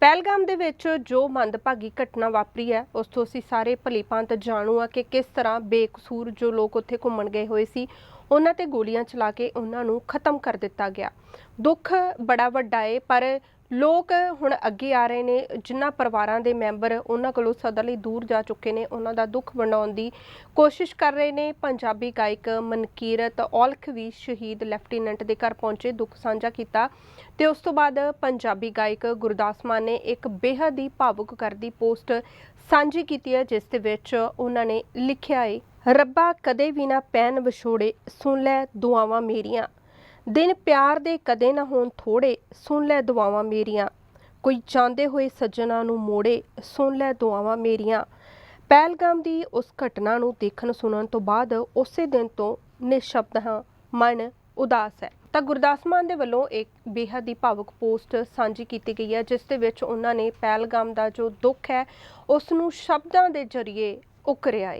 ਪਹਿਲਗਾਮ ਦੇ ਵਿੱਚ ਜੋ ਮੰਦਭਾਗੀ ਘਟਨਾ ਵਾਪਰੀ ਹੈ, ਉਸ ਤੋਂ ਅਸੀਂ ਸਾਰੇ ਭਲੀਭਾਂਤ ਜਾਣੂ ਆ ਕਿ ਕਿਸ ਤਰ੍ਹਾਂ ਬੇਕਸੂਰ ਜੋ ਲੋਕ ਉੱਥੇ ਘੁੰਮਣ ਗਏ ਹੋਏ ਸੀ, ਉਹਨਾਂ ਤੇ ਗੋਲੀਆਂ ਚਲਾ ਕੇ ਉਹਨਾਂ ਨੂੰ ਖਤਮ ਕਰ ਦਿੱਤਾ ਗਿਆ। ਦੁੱਖ ਬੜਾ ਵੱਡਾ ਏ, ਪਰ ਲੋਕ ਹੁਣ ਅੱਗੇ ਆ ਰਹੇ ਨੇ, ਜਿਨ੍ਹਾਂ ਪਰਿਵਾਰਾਂ ਦੇ ਮੈਂਬਰ ਉਹਨਾਂ ਕੋਲੋਂ ਸਦਾ ਲਈ ਦੂਰ ਜਾ ਚੁੱਕੇ ਨੇ, ਉਹਨਾਂ ਦਾ ਦੁੱਖ ਵੰਡਾਉਣ ਦੀ ਕੋਸ਼ਿਸ਼ ਕਰ ਰਹੇ ਨੇ। ਪੰਜਾਬੀ ਗਾਇਕ ਮਨਕੀਰਤ ਔਲਖ ਵੀ ਸ਼ਹੀਦ ਲੈਫਟੀਨੈਂਟ ਦੇ ਘਰ ਪਹੁੰਚੇ, ਦੁੱਖ ਸਾਂਝਾ ਕੀਤਾ ਤੇ ਉਸ ਤੋਂ ਬਾਅਦ ਪੰਜਾਬੀ ਗਾਇਕ ਗੁਰਦਾਸ ਮਾਨ ਨੇ ਇੱਕ ਬੇਹੱਦ ਹੀ ਭਾਵੁਕ ਕਰਦੀ ਪੋਸਟ ਸਾਂਝੀ ਕੀਤੀ ਹੈ, ਜਿਸ ਦੇ ਵਿੱਚ ਉਹਨਾਂ ਨੇ ਲਿਖਿਆ ਹੈ ਰੱਬਾ ਕਦੇ ਵੀ ਨਾ ਪੈਣ ਵਿਛੋੜੇ, ਸੁਣ ਲੈ ਦੁਆਵਾਂ ਮੇਰੀਆਂ। ਦਿਨ ਪਿਆਰ ਦੇ ਕਦੇ ਨਾ ਹੋਣ ਥੋੜੇ ਸੁਣ ਲੈ ਦੁਆਵਾਂ ਮੇਰੀਆਂ। ਕੋਈ ਜਾਂਦੇ ਹੋਏ ਸੱਜਣਾ ਨੂੰ ਮੋੜੇ, ਸੁਣ ਲੈ ਦੁਆਵਾਂ ਮੇਰੀਆਂ। ਪਹਿਲਗਾਮ ਦੀ ਉਸ ਘਟਨਾ ਨੂੰ ਦੇਖਣ ਸੁਣਨ ਤੋਂ ਬਾਅਦ ਉਸੇ ਦਿਨ ਤੋਂ ਨਿਸ਼ਬਦ ਹਾਂ, ਮਨ ਉਦਾਸ ਹੈ। ਤਾਂ ਗੁਰਦਾਸ ਮਾਨ ਦੇ ਵੱਲੋਂ ਇੱਕ ਬੇਹੱਦ ਹੀ ਭਾਵੁਕ ਪੋਸਟ ਸਾਂਝੀ ਕੀਤੀ ਗਈ ਹੈ, ਜਿਸ ਦੇ ਵਿੱਚ ਉਹਨਾਂ ਨੇ ਪਹਿਲਗਾਮ ਦਾ ਜੋ ਦੁੱਖ ਹੈ ਉਸ ਨੂੰ ਸ਼ਬਦਾਂ ਦੇ ਜ਼ਰੀਏ ਉਕਰਿਆ ਹੈ